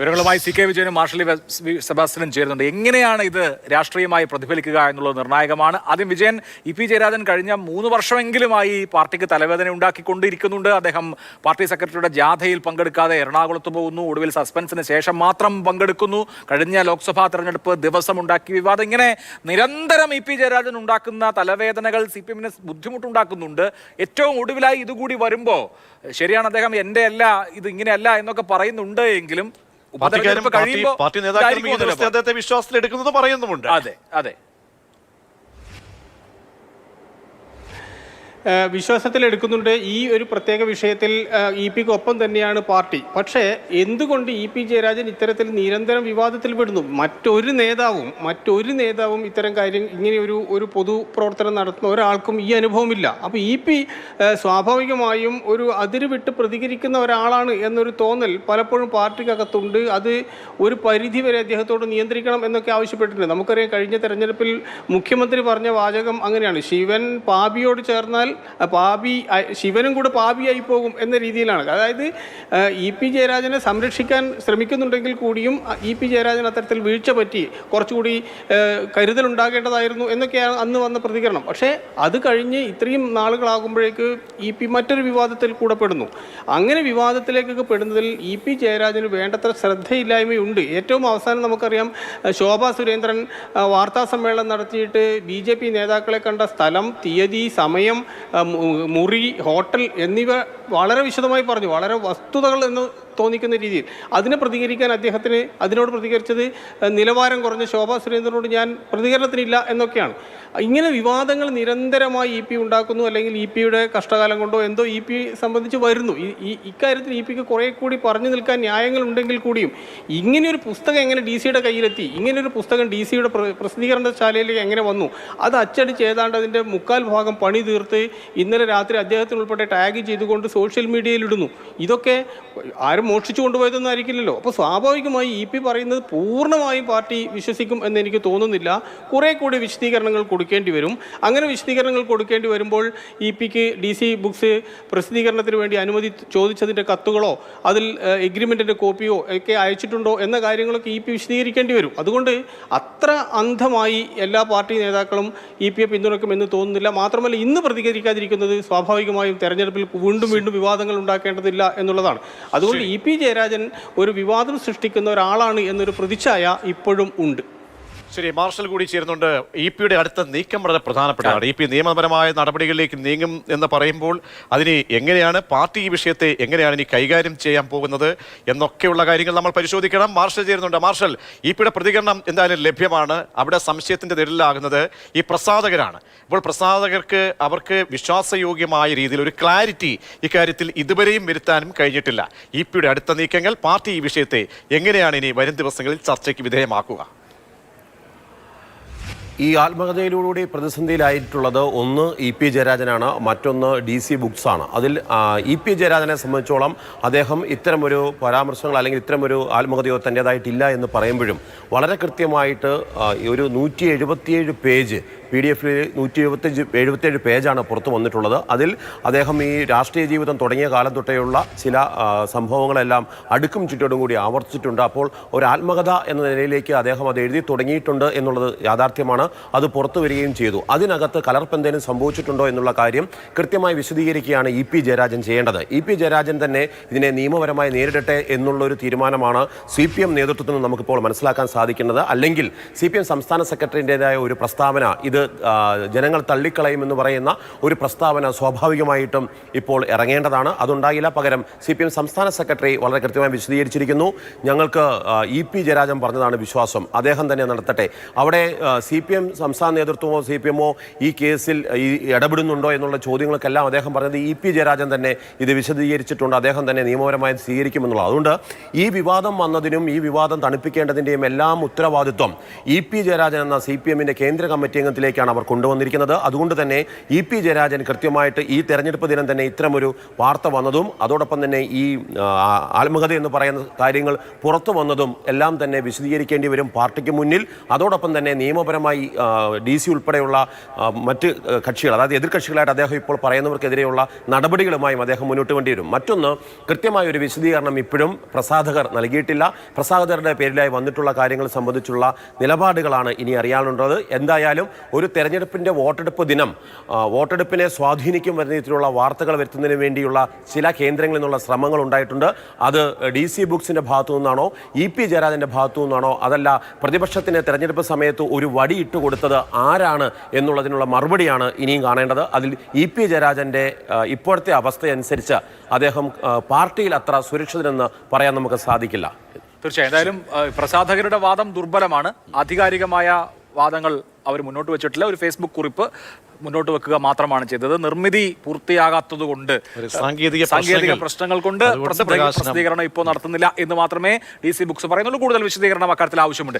വിവരങ്ങളുമായി C K വിജയനും മാർഷലി സെബാസ്റ്റ്യനും ചേരുന്നുണ്ട്. എങ്ങനെയാണ് ഇത് രാഷ്ട്രീയമായി പ്രതിഫലിക്കുക എന്നുള്ളത് നിർണായകമാണ്. ആദ്യം വിജയൻ ഇ പി ജയരാജൻ കഴിഞ്ഞ മൂന്ന് വർഷമെങ്കിലുമായി പാർട്ടിക്ക് തലവേദന ഉണ്ടാക്കിക്കൊണ്ടിരിക്കുന്നുണ്ട്. അദ്ദേഹം പാർട്ടി സെക്രട്ടറിയുടെ ജാഥയിൽ പങ്കെടുക്കാതെ എറണാകുളത്ത് പോകുന്നു. ഒടുവിൽ സസ്പെൻസിന് ശേഷം മാത്രം പങ്കെടുക്കുന്നു. കഴിഞ്ഞ ലോക്സഭാ തെരഞ്ഞെടുപ്പ് ദിവസം ഉണ്ടാക്കി വിവാദം. ഇങ്ങനെ നിരന്തരം ഇ പി ജയരാജൻ ഉണ്ടാക്കുന്ന തലവേദനകൾ സി പി എമ്മിന് ബുദ്ധിമുട്ടുണ്ടാക്കുന്നുണ്ട്. ഏറ്റവും ഒടുവിലായി ഇതുകൂടി വരുമ്പോൾ ശരിയാണ് അദ്ദേഹം എന്റെ അല്ല ഇത് ഇങ്ങനെയല്ല എന്നൊക്കെ പറയുന്നുണ്ട് എങ്കിലും ഉപതെരഞ്ഞെടുപ്പ് പാർട്ടി കഴിയുമ്പോൾ അദ്ദേഹത്തെ വിശ്വാസത്തിൽ എടുക്കുന്നത് പറയുന്നുമുണ്ട്. അതെ അതെ. വിശ്വാസത്തിലെടുക്കുന്നുണ്ട് ഈ ഒരു പ്രത്യേക വിഷയത്തിൽ ഇ പിക്ക് ഒപ്പം തന്നെയാണ് പാർട്ടി. പക്ഷേ എന്തുകൊണ്ട് ഇ പി ജയരാജൻ ഇത്തരത്തിൽ നിരന്തരം വിവാദത്തിൽ പെടുന്നു? മറ്റൊരു നേതാവും മറ്റൊരു നേതാവും ഇത്തരം കാര്യം ഇങ്ങനെ ഒരു ഒരു പൊതു പ്രവർത്തനം നടത്തുന്ന ഒരാൾക്കും ഈ അനുഭവമില്ല. അപ്പോൾ ഇ പി സ്വാഭാവികമായും ഒരു അതിര് വിട്ട് പ്രതികരിക്കുന്ന ഒരാളാണ് എന്നൊരു തോന്നൽ പലപ്പോഴും പാർട്ടിക്കകത്തുണ്ട്. അത് ഒരു പരിധി വരെ അദ്ദേഹത്തോട് നിയന്ത്രിക്കണം എന്നൊക്കെ ആവശ്യപ്പെട്ടിട്ടുണ്ട്. നമുക്കറിയാം കഴിഞ്ഞ തെരഞ്ഞെടുപ്പിൽ മുഖ്യമന്ത്രി പറഞ്ഞ വാചകം അങ്ങനെയാണ്. ശിവൻ പാപിയോട് ചേർന്നാൽ പാപി ശിവനും കൂടെ പാപിയായി പോകും എന്ന രീതിയിലാണ്. അതായത് ഇ പി ജയരാജനെ സംരക്ഷിക്കാൻ ശ്രമിക്കുന്നുണ്ടെങ്കിൽ കൂടിയും ഇ പി ജയരാജൻ അത്തരത്തിൽ വീഴ്ച പറ്റി കുറച്ചുകൂടി കരുതലുണ്ടാകേണ്ടതായിരുന്നു എന്നൊക്കെയാണ് അന്ന് വന്ന പ്രതികരണം. പക്ഷേ അത് കഴിഞ്ഞ് ഇത്രയും നാളുകളാകുമ്പോഴേക്ക് ഇ പി മറ്റൊരു വിവാദത്തിൽ കൂടെ പെടുന്നു. അങ്ങനെ വിവാദത്തിലേക്കൊക്കെ പെടുന്നതിൽ ഇ പി ജയരാജന് വേണ്ടത്ര ശ്രദ്ധയില്ലായ്മയുണ്ട്. ഏറ്റവും അവസാനം നമുക്കറിയാം ശോഭ സുരേന്ദ്രൻ വാർത്താ സമ്മേളനം നടത്തിയിട്ട് ബി ജെ പി നേതാക്കളെ കണ്ട സ്ഥലം തീയതി സമയം മുറി ഹോട്ടൽ എന്നിവ വളരെ വിശദമായി പറഞ്ഞു. വളരെ വസ്തുതകൾ എന്ന് തോന്നിക്കുന്ന രീതിയിൽ. അതിനെ പ്രതികരിക്കാൻ അദ്ദേഹത്തിന് അതിനോട് പ്രതികരിച്ചത് നിലവാരം കുറഞ്ഞ ശോഭാ സുരേന്ദ്രനോട് ഞാൻ പ്രതികരണത്തിനില്ല എന്നൊക്കെയാണ്. ഇങ്ങനെ വിവാദങ്ങൾ നിരന്തരമായി ഇ പി ഉണ്ടാക്കുന്നു അല്ലെങ്കിൽ ഇ പിയുടെ കഷ്ടകാലം കൊണ്ടോ എന്തോ ഇ പി സംബന്ധിച്ച് വരുന്നു. ഈ- ഇക്കാര്യത്തിൽ ഇ പിക്ക് കുറേ കൂടി പറഞ്ഞു നിൽക്കാൻ ന്യായങ്ങൾ ഉണ്ടെങ്കിൽ കൂടിയും ഇങ്ങനെയൊരു പുസ്തകം എങ്ങനെ ഡി സിയുടെ കയ്യിലെത്തി ഇങ്ങനെയൊരു പുസ്തകം ഡി സിയുടെ പ്രസിദ്ധീകരണശാലയിലേക്ക് എങ്ങനെ വന്നു അത് അച്ചടിച്ച് ഏതാണ്ട് അതിന്റെ മുക്കാൽ ഭാഗം പണി തീർത്ത് ഇന്നലെ രാത്രി അദ്ദേഹത്തിന് ഉൾപ്പെടെ ടാഗ് ചെയ്തുകൊണ്ട് സോഷ്യൽ മീഡിയയിൽ ഇടുന്നു. ഇതൊക്കെ ആരും മോഷ്ടിച്ചു കൊണ്ടുപോയതെന്നായിരിക്കില്ലല്ലോ. അപ്പോൾ സ്വാഭാവികമായി ഇ പി പറയുന്നത് പൂർണമായും പാർട്ടി വിശ്വസിക്കും എന്ന് എനിക്ക് തോന്നുന്നില്ല. കുറേ കൂടി വിശദീകരണങ്ങൾ കൊടുക്കേണ്ടി വരും. അങ്ങനെ വിശദീകരണങ്ങൾ കൊടുക്കേണ്ടി വരുമ്പോൾ ഇ പിക്ക് ഡി സി ബുക്സ് പ്രസിദ്ധീകരണത്തിന് വേണ്ടി അനുമതി ചോദിച്ചതിന്റെ കത്തുകളോ അതിൽ എഗ്രിമെന്റിന്റെ കോപ്പിയോ ഒക്കെ അയച്ചിട്ടുണ്ടോ എന്ന കാര്യങ്ങളൊക്കെ ഇ പി വിശദീകരിക്കേണ്ടി വരും. അതുകൊണ്ട് അത്ര അന്ധമായി എല്ലാ പാർട്ടി നേതാക്കളും ഇ പിയെ പിന്തുണയ്ക്കുമെന്ന് തോന്നുന്നില്ല. മാത്രമല്ല ഇന്ന് പ്രതികരിക്കാതിരിക്കുന്നത് സ്വാഭാവികമായും തെരഞ്ഞെടുപ്പിൽ വീണ്ടും വീണ്ടും വിവാദങ്ങൾ ഉണ്ടാക്കേണ്ടതില്ല എന്നുള്ളതാണ്. അതുകൊണ്ട് ഇ പി ജയരാജൻ ഒരു വിവാദം സൃഷ്ടിക്കുന്ന ഒരാളാണ് എന്നൊരു പ്രതിച്ഛായ ഇപ്പോഴും ഉണ്ട്. ശരി മാർഷൽ കൂടി ചേരുന്നുണ്ട്. ഇ പിയുടെ അടുത്ത നീക്കം വളരെ പ്രധാനപ്പെട്ടതാണ്. ഇ പി നിയമപരമായ നടപടികളിലേക്ക് നീങ്ങും എന്ന് പറയുമ്പോൾ അതിന് എങ്ങനെയാണ് പാർട്ടി ഈ വിഷയത്തെ എങ്ങനെയാണ് ഇനി കൈകാര്യം ചെയ്യാൻ പോകുന്നത് എന്നൊക്കെയുള്ള കാര്യങ്ങൾ നമ്മൾ പരിശോധിക്കണം. മാർഷൽ ചേരുന്നുണ്ട്. മാർഷൽ ഇ പിയുടെ പ്രതികരണം എന്തായാലും ലഭ്യമാണ്. അവിടെ സംശയത്തിന്റെ നിഴലിലാകുന്നത് ഈ പ്രസാധകരാണ്. ഇപ്പോൾ പ്രസാധകർക്ക് അവർക്ക് വിശ്വാസയോഗ്യമായ രീതിയിൽ ഒരു ക്ലാരിറ്റി ഇക്കാര്യത്തിൽ ഇതുവരെയും വരുത്താനും കഴിഞ്ഞിട്ടില്ല. ഇ പിയുടെ അടുത്ത നീക്കങ്ങൾ പാർട്ടി ഈ വിഷയത്തെ എങ്ങനെയാണ് ഇനി വരും ദിവസങ്ങളിൽ ചർച്ചയ്ക്ക് വിധേയമാക്കുക? ഈ ആത്മകഥയിലൂടെ പ്രതിസന്ധിയിലായിട്ടുള്ളത് ഒന്ന് ഇ പി ജയരാജനാണ് മറ്റൊന്ന് ഡി സി ബുക്സാണ്. അതിൽ ഇ പി ജയരാജനെ സംബന്ധിച്ചോളം അദ്ദേഹം ഇത്തരമൊരു പരാമർശങ്ങൾ അല്ലെങ്കിൽ ഇത്തരമൊരു ആത്മകഥയോ തന്റേതായിട്ടില്ല എന്ന് പറയുമ്പോഴും വളരെ കൃത്യമായിട്ട് ഒരു നൂറ്റി പേജ് പി ഡി എഫിൽ നൂറ്റി എഴുപത്തഞ്ച് എഴുപത്തേഴ് പേജാണ് പുറത്തു വന്നിട്ടുള്ളത്. അതിൽ അദ്ദേഹം ഈ രാഷ്ട്രീയ ജീവിതം തുടങ്ങിയ കാലം തൊട്ടേയുള്ള ചില സംഭവങ്ങളെല്ലാം അടുക്കും ചുറ്റോടും കൂടി ആവർത്തിച്ചിട്ടുണ്ട്. അപ്പോൾ ഒരു ആത്മകഥ എന്ന നിലയിലേക്ക് അദ്ദേഹം അത് എഴുതി തുടങ്ങിയിട്ടുണ്ട് എന്നുള്ളത് യാഥാർത്ഥ്യമാണ്. അത് പുറത്തു വരികയും ചെയ്തു. അതിനകത്ത് കലർപ്പെന്തേലും സംഭവിച്ചിട്ടുണ്ടോ എന്നുള്ള കാര്യം കൃത്യമായി വിശദീകരിക്കുകയാണ് ഇ പി ജയരാജൻ ചെയ്യേണ്ടത്. ഇ പി ജയരാജൻ തന്നെ ഇതിനെ നിയമപരമായി നേരിടട്ടെ എന്നുള്ള ഒരു തീരുമാനമാണ് സി പി എം നേതൃത്വത്തിൽ നിന്ന് നമുക്കിപ്പോൾ മനസ്സിലാക്കാൻ സാധിക്കുന്നത്. അല്ലെങ്കിൽ സി പി എം സംസ്ഥാന സെക്രട്ടറിന്റെതായ ഒരു പ്രസ്താവന ഇത് ജനങ്ങൾ തള്ളിക്കളയുമെന്ന് പറയുന്ന ഒരു പ്രസ്താവന സ്വാഭാവികമായിട്ടും ഇപ്പോൾ ഇറങ്ങേണ്ടതാണ്. അതുണ്ടായില്ല. പകരം സി പി എം സംസ്ഥാന സെക്രട്ടറി വളരെ കൃത്യമായി വിശദീകരിച്ചിരിക്കുന്നു. ഞങ്ങൾക്ക് ഇ പി ജയരാജൻ പറഞ്ഞതാണ് വിശ്വാസം. അദ്ദേഹം തന്നെ നടത്തട്ടെ. അവിടെ സി പി എം സംസ്ഥാന നേതൃത്വമോ സി പി എമ്മോ ഈ കേസിൽ ഈ ഇടപെടുന്നുണ്ടോ എന്നുള്ള ചോദ്യങ്ങൾക്കെല്ലാം അദ്ദേഹം പറഞ്ഞത് ഇ പി ജയരാജൻ തന്നെ ഇത് വിശദീകരിച്ചിട്ടുണ്ട്. അദ്ദേഹം തന്നെ നിയമപരമായി സ്വീകരിക്കുമെന്നുള്ളത്. അതുകൊണ്ട് ഈ വിവാദം വന്നതിനും ഈ വിവാദം തണുപ്പിക്കേണ്ടതിന്റെയും എല്ലാം ഉത്തരവാദിത്വം ഇ പി ജയരാജൻ എന്ന സി പി എമ്മിന്റെ കേന്ദ്ര കമ്മിറ്റി അംഗത്തിലേക്ക് മുന്നിലേക്കാണ് അവർ കൊണ്ടുവന്നിരിക്കുന്നത്. അതുകൊണ്ട് തന്നെ ഇ പി ജയരാജൻ കൃത്യമായിട്ട് ഈ തെരഞ്ഞെടുപ്പ് ദിനം തന്നെ ഇത്തരമൊരു വാർത്ത വന്നതും അതോടൊപ്പം തന്നെ ഈ ആത്മകഥ എന്ന് പറയുന്ന കാര്യങ്ങൾ പുറത്തു വന്നതും എല്ലാം തന്നെ വിശദീകരിക്കേണ്ടി വരും പാർട്ടിക്ക് മുന്നിൽ. അതോടൊപ്പം തന്നെ നിയമപരമായി ഡി സി ഉൾപ്പെടെയുള്ള മറ്റ് കക്ഷികൾ അതായത് എതിർകക്ഷികളായിട്ട് അദ്ദേഹം ഇപ്പോൾ പറയുന്നവർക്കെതിരെയുള്ള നടപടികളുമായും അദ്ദേഹം മുന്നോട്ട് വേണ്ടി വരും. മറ്റൊന്ന് കൃത്യമായ ഒരു വിശദീകരണം ഇപ്പോഴും പ്രസാധകർ നൽകിയിട്ടില്ല. പ്രസാധകരുടെ പേരിലായി വന്നിട്ടുള്ള കാര്യങ്ങൾ സംബന്ധിച്ചുള്ള നിലപാടുകളാണ് ഇനി അറിയാനുള്ളത്. എന്തായാലും ഒരു തെരഞ്ഞെടുപ്പിന്റെ വോട്ടെടുപ്പ് ദിനം വോട്ടെടുപ്പിനെ സ്വാധീനിക്കും വരുന്ന രീതിയിലുള്ള വാർത്തകൾ വരുത്തുന്നതിന് വേണ്ടിയുള്ള ചില കേന്ദ്രങ്ങളിൽ നിന്നുള്ള ശ്രമങ്ങൾ ഉണ്ടായിട്ടുണ്ട്. അത് ഡി സി ബുക്സിന്റെ ഭാഗത്തു നിന്നാണോ ഇ പി ജയരാജന്റെ ഭാഗത്തു നിന്നാണോ അതല്ല പ്രതിപക്ഷത്തിന് തെരഞ്ഞെടുപ്പ് സമയത്ത് ഒരു വടി ഇട്ട് കൊടുത്തത് ആരാണ് എന്നുള്ളതിനുള്ള മറുപടിയാണ് ഇനിയും കാണേണ്ടത്. അതിൽ ഇ പി ജയരാജന്റെ ഇപ്പോഴത്തെ അവസ്ഥയനുസരിച്ച് അദ്ദേഹം പാർട്ടിയിൽ അത്ര സുരക്ഷിതനെന്ന് പറയാൻ നമുക്ക് സാധിക്കില്ല. തീർച്ചയായും. എന്തായാലും പ്രസാധകരുടെ വാദം ദുർബലമാണ്. ആധികാരികമായ വാദങ്ങൾ അവർ മുന്നോട്ട് വെച്ചിട്ടില്ല. ഒരു ഫേസ്ബുക്ക് കുറിപ്പ് മുന്നോട്ട് വെക്കുക മാത്രമാണ് ചെയ്തത്. നിർമ്മിതി പൂർത്തിയാകാത്തത് കൊണ്ട് സാങ്കേതിക സാങ്കേതിക പ്രശ്നങ്ങൾ. കൊണ്ട് പ്രസിദ്ധീകരണം ഇപ്പോൾ നടത്തുന്നില്ല എന്ന് മാത്രമേ ഡി സി ബുക്സ് പറയുന്നുള്ളൂ. കൂടുതൽ വിശദീകരണം അക്കാര്യത്തിൽ ആവശ്യമുണ്ട്.